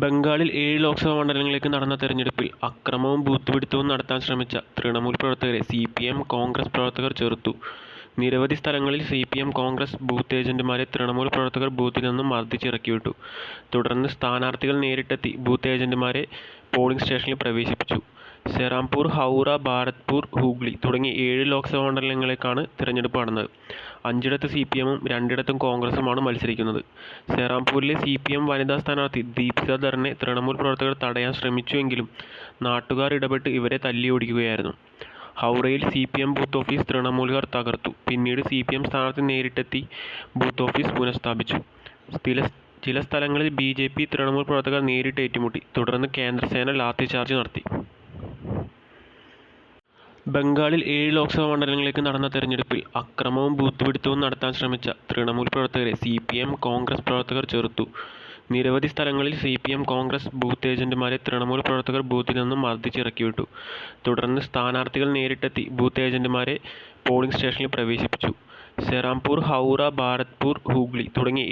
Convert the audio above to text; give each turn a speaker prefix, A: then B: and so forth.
A: ബംഗാളിൽ ഏഴ് ലോക്സഭാ മണ്ഡലങ്ങളിലേക്ക് നടന്ന തെരഞ്ഞെടുപ്പിൽ അക്രമവും ബൂത്ത് പിടുത്തവും നടത്താൻ ശ്രമിച്ച തൃണമൂൽ പ്രവർത്തകരെ സി പി എം കോൺഗ്രസ് പ്രവർത്തകർ ചെറുത്തു. നിരവധി സ്ഥലങ്ങളിൽ C P M Congress booth ഏജന്റുമാരെ Trinamool പ്രവർത്തകർ ബൂത്തിൽ നിന്നും മർദ്ദിച്ചിറക്കിവിട്ടു തുടർന്ന് സ്ഥാനാർത്ഥികൾ നേരിട്ടെത്തി ബൂത്ത് ഏജന്റുമാരെ പോളിംഗ് സ്റ്റേഷനിൽ പ്രവേശിപ്പിച്ചു. സെറാംപൂർ, ഹൗറ, ഭാരത്പൂർ, ഹൂഗ്ലി തുടങ്ങിയ ഏഴ് ലോക്സഭാ മണ്ഡലങ്ങളിലേക്കാണ് തിരഞ്ഞെടുപ്പ് നടന്നത്. അഞ്ചിടത്ത് സി പി എമ്മും രണ്ടിടത്തും കോൺഗ്രസുമാണ് മത്സരിക്കുന്നത്. സെഹ്റാംപൂരിലെ സി പി എം വനിതാ സ്ഥാനാർത്ഥി ദീപിക ധറിനെ തൃണമൂൽ പ്രവർത്തകർ തടയാൻ ശ്രമിച്ചുവെങ്കിലും നാട്ടുകാർ ഇടപെട്ട് ഇവരെ തല്ലിയോടിക്കുകയായിരുന്നു. ഹൗറയിൽ C P M booth office തൃണമൂലുകാർ തകർത്തു. പിന്നീട് സി പി എം സ്ഥാനാർത്ഥി നേരിട്ടെത്തി ബൂത്ത് ഓഫീസ് പുനഃസ്ഥാപിച്ചു. ചില സ്ഥലങ്ങളിൽ ബി ജെ പി തൃണമൂൽ പ്രവർത്തകർ നേരിട്ട് ഏറ്റുമുട്ടി. തുടർന്ന് കേന്ദ്രസേന ലാത്തിചാർജ് നടത്തി. ബംഗാളിൽ ഏഴ് ലോക്സഭാ മണ്ഡലങ്ങളിലേക്ക് നടന്ന തെരഞ്ഞെടുപ്പിൽ അക്രമവും ബൂത്ത് പിടുത്തവും നടത്താൻ ശ്രമിച്ച തൃണമൂൽ പ്രവർത്തകരെ സിപിഎം, കോൺഗ്രസ് പ്രവർത്തകർ ചെറുത്തു. നിരവധി സ്ഥലങ്ങളിൽ സിപിഎം, കോൺഗ്രസ് ബൂത്ത് ഏജന്റുമാരെ തൃണമൂൽ പ്രവർത്തകർ ബൂത്തിൽ നിന്നും മർദ്ദിച്ച് ഇറക്കിവിട്ടു. തുടർന്ന് സ്ഥാനാർത്ഥികൾ നേരിട്ടെത്തി ബൂത്ത് ഏജന്റുമാരെ പോളിംഗ് സ്റ്റേഷനിൽ പ്രവേശിപ്പിച്ചു. സെറാംപൂർ, ഹൗറ, ഭാരത്പൂർ, ഹൂഗ്ലി തുടങ്ങി